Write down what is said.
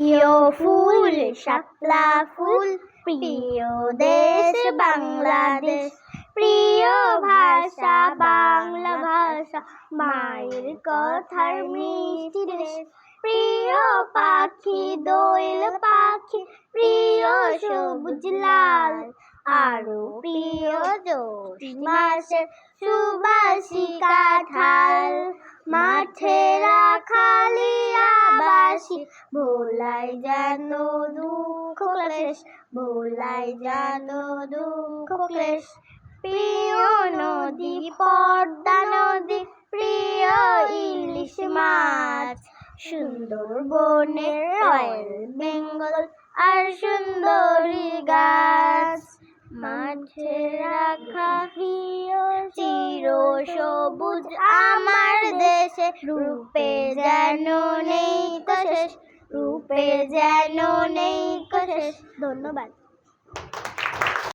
প্রিয় ফুল, শাপলা ফুল, প্রিয় দেশ, বাংলাদেশ, প্রিয় ভাষা, বাংলা ভাষা, মায়ের কথার মিষ্টি দেশ, প্রিয় পাখি, দোয়েল পাখি, প্রিয় সবুজ লাল, আরও প্রিয় জ্যৈষ্ঠ মাসের সুবাসী কাঁঠাল মাঠে রাখালি আবাসী ভোলাই যেন দুঃখ ক্লেশ, ভোলাই যেন দুঃখ ক্লেশ। প্রিয় নদী, পদ্মা নদী, প্রিয় ইলিশ মাছ। সুন্দর বনের রয়্যাল বেঙ্গল আর সুন্দরী গাছ। মাঠে রাখা প্রিয় চির সবুজ আমার দেশে, রূপে যেন নেই রূপে যেন নেই শেষ ধন্যবাদ।